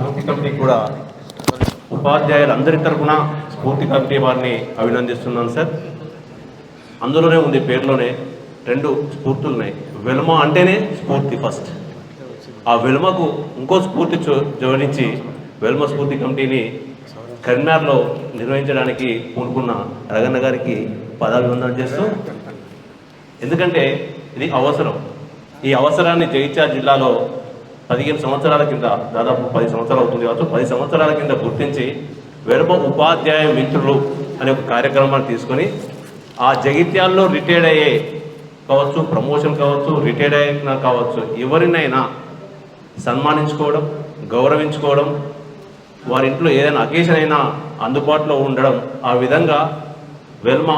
స్ఫూర్తి కమిటీ కూడా ఉపాధ్యాయులందరి తరఫున స్ఫూర్తి కమిటీ వారిని అభినందిస్తున్నాను సార్. అందులోనే ఉంది పేరులోనే రెండు స్ఫూర్తులు ఉన్నాయి వెలుమ అంటేనే స్ఫూర్తి ఫస్ట్. ఆ వెలుమకు ఇంకో స్ఫూర్తి చో- జోడించి వెలుమ స్ఫూర్తి కమిటీని కరీంనగర్లో నిర్వహించడానికి పూనుకున్న రగన్న గారికి పదాభివందనం చేస్తూ ఎందుకంటే ఇది అవసరం. ఈ అవసరాన్ని జగిత్యాల జిల్లాలో పదిహేను సంవత్సరాల కింద దాదాపు పది సంవత్సరాలు అవుతుంది కావచ్చు. పది సంవత్సరాల కింద గుర్తించి వెలుమ ఉపాధ్యాయ మిత్రులు అనే ఒక కార్యక్రమాన్ని తీసుకొని ఆ జగిత్యాల్లో రిటైర్డ్ అయ్యే కావచ్చు ప్రమోషన్ కావచ్చు రిటైర్డ్ అయినా కావచ్చు ఎవరినైనా సన్మానించుకోవడం గౌరవించుకోవడం వారి ఇంట్లో ఏదైనా అకేషన్ అయినా అందుబాటులో ఉండడం ఆ విధంగా వెల్మ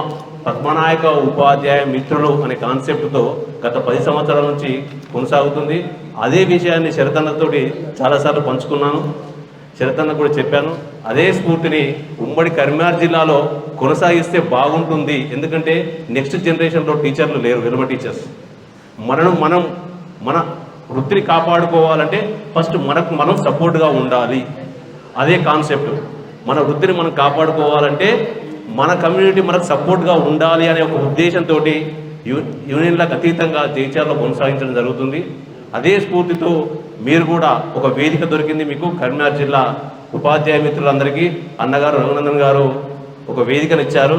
పద్మనాయక ఉపాధ్యాయ మిత్రులు అనే కాన్సెప్ట్తో గత పది సంవత్సరాల నుంచి కొనసాగుతుంది. అదే విషయాన్ని శరతన్నతోటి చాలాసార్లు పంచుకున్నాను. శరతన్న కూడా చెప్పాను అదే స్ఫూర్తిని ఉమ్మడి కరీంనగర్ జిల్లాలో కొనసాగిస్తే బాగుంటుంది. ఎందుకంటే నెక్స్ట్ జనరేషన్లో టీచర్లు లేరు వెలుమ టీచర్స్. మనను మనం మన వృత్తిని కాపాడుకోవాలంటే ఫస్ట్ మనకు మనం సపోర్ట్గా ఉండాలి. అదే కాన్సెప్ట్. మన వృత్తిని మనం కాపాడుకోవాలంటే మన కమ్యూనిటీ మనకు సపోర్ట్గా ఉండాలి అనే ఒక ఉద్దేశంతో యూ యూనియన్లకు అతీతంగా జైత్యాల్లో కొనసాగించడం జరుగుతుంది. అదే స్ఫూర్తితో మీరు కూడా ఒక వేదిక దొరికింది మీకు కరీంనగర్ జిల్లా ఉపాధ్యాయ మిత్రులందరికీ అన్నగారు రఘునందన్ గారు ఒక వేదికను ఇచ్చారు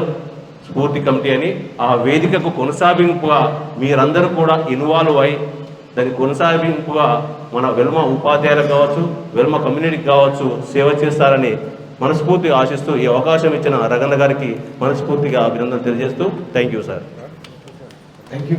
స్ఫూర్తి కమిటీ అని. ఆ వేదికకు కొనసాగింపుగా మీరందరూ కూడా ఇన్వాల్వ్ అయి దాని కొనసాగింపుగా మన వెల్మ ఉపాధ్యాయులకు కావచ్చు వెల్మ కమ్యూనిటీకి కావచ్చు సేవ చేస్తారని మనస్ఫూర్తిగా ఆశిస్తూ ఈ అవకాశం ఇచ్చిన రగన్న గారికి మనస్ఫూర్తిగా అభినందనలు తెలియజేస్తూ thank you sir. Thank you.